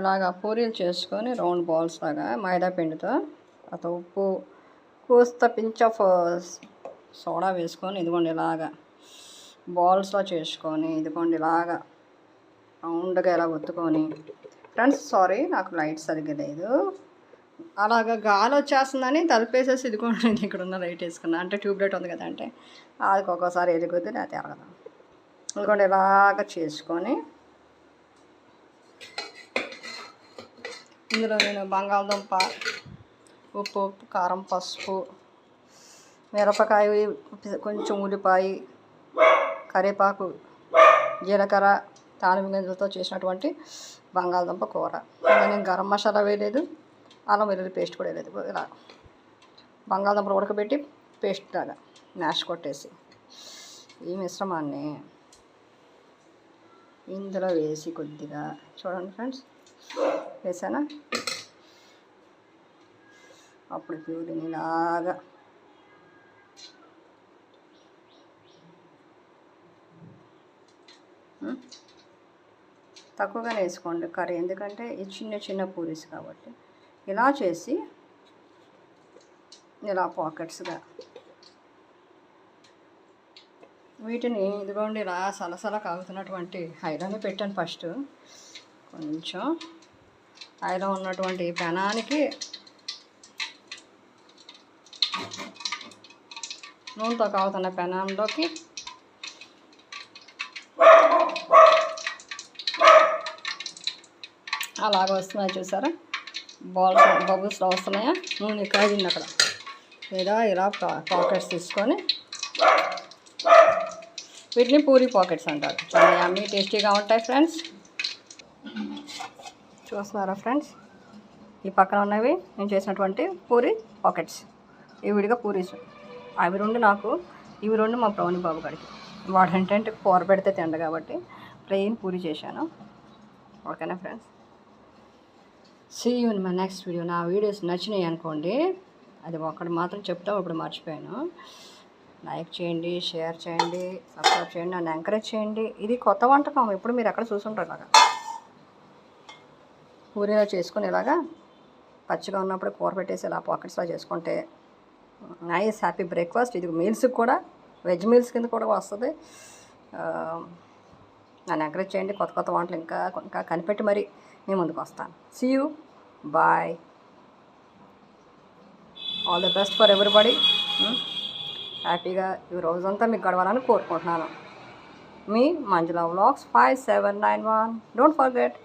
ఇలాగా పూరీలు చేసుకొని రౌండ్ బాల్స్ లాగా మైదా పిండితో తర్వాత ఉప్పు కూస్త పించ్ ఆఫ్ సోడా వేసుకొని ఇదిగోండి ఇలాగా బాల్స్లో చేసుకొని ఇదిగోండి ఇలాగా రౌండ్గా ఇలా ఒత్తుకొని. ఫ్రెండ్స్ సారీ నాకు లైట్ సరిగ్గా లేదు. అలాగా గాలి వచ్చేస్తుందని తలిపేసేసి ఇదిగోండి నేను ఇక్కడ ఉన్న లైట్ వేసుకున్నా. అంటే ట్యూబ్ లైట్ ఉంది కదా అంటే అది ఒక్కొక్కసారి ఎదుగుద్ది లేకపోతే ఎరగదు. ఇదిగోండి ఇలాగ చేసుకొని ఇందులో నేను బంగాళదుంప ఉప్పు కారం పసుపు మిరపకాయ కొంచెం ఉల్లిపాయ కరివేపాకు జీలకర్ర తాలింపు గింజలతో చేసినటువంటి బంగాళదుంప కూర. ఇంకా నేను గరం మసాలా వేయలేదు అల్లం వెల్లుల్లి పేస్ట్ కూడా వేయలేదు. ఇలా బంగాళదుంపలు ఉడకబెట్టి పేస్ట్ లాగా మ్యాష్ కొట్టేసి ఈ మిశ్రమాన్ని ఇందులో వేసి కొద్దిగా చూడండి ఫ్రెండ్స్. వేసానా? అప్పుడు ప్యూరిని ఇలాగా తక్కువగానే వేసుకోండి కర్రీ. ఎందుకంటే ఈ చిన్న చిన్న పూరీస్ కాబట్టి. ఇలా చేసి ఇలా పాకెట్స్గా వీటిని ఇదిగోండి ఇలా సలసల కాగుతున్నటువంటి ఐరన్ పెట్టాను ఫస్ట్. కొంచెం ఐరన్ ఉన్నటువంటి పెనానికి నూనెతో కాగుతున్న పెనంలోకి అలాగ వస్తున్నాయి చూసారా? బాల్స్ బబుల్స్లో వస్తున్నాయా? నూనె కాగింది అక్కడ. లేదా ఇలా పా- పాకెట్స్ తీసుకొని వీటిని పూరి పాకెట్స్ అంటారు. చాలా యమ్మీ టేస్టీగా ఉంటాయి ఫ్రెండ్స్ చూస్తున్నారా ఫ్రెండ్స్ ఈ పక్కన ఉన్నవి నేను చేసినటువంటి పూరి పాకెట్స్. ఇవి విడిగా పూరీస్. అవి రెండు నాకు ఇవి రెండు మా ప్రౌని బాబు గడికి వాడు ఏంటంటే కూర పెడితే తిండ కాబట్టి ప్లెయిన్ పూరి చేశాను. ఓకేనా friends see you in my next video నా వీడియోస్ నచ్చినాయి అనుకోండి. అది ఒకటి మాత్రం చెప్తాం ఇప్పుడు మర్చిపోయాను. లైక్ చేయండి షేర్ చేయండి సబ్స్క్రైబ్ చేయండి నన్ను ఎంకరేజ్ చేయండి. ఇది కొత్త వంటకం. ఎప్పుడు మీరు ఎక్కడ చూసుంటారు ఇలాగా పూరీలో చేసుకుని ఇలాగా పచ్చిగా ఉన్నప్పుడు కూర పెట్టేసి ఇలా పాకెట్స్లో చేసుకుంటే నైస్ హ్యాపీ బ్రేక్ఫాస్ట్ ఇది మీల్స్కి కూడా వెజ్ మీల్స్ కింద కూడా వస్తుంది. నన్ను ఎంకరేజ్ చేయండి. కొత్త కొత్త వంటలు ఇంకా ఇంకా కనిపెట్టి మరి నేను ముందుకు వస్తాను. See you bye all the best for everybody హ్యాపీగా ఈ రోజంతా మీకు గడవాలని కోరుకుంటున్నాను. మీ Manjula vlogs five seven nine one. Don't forget.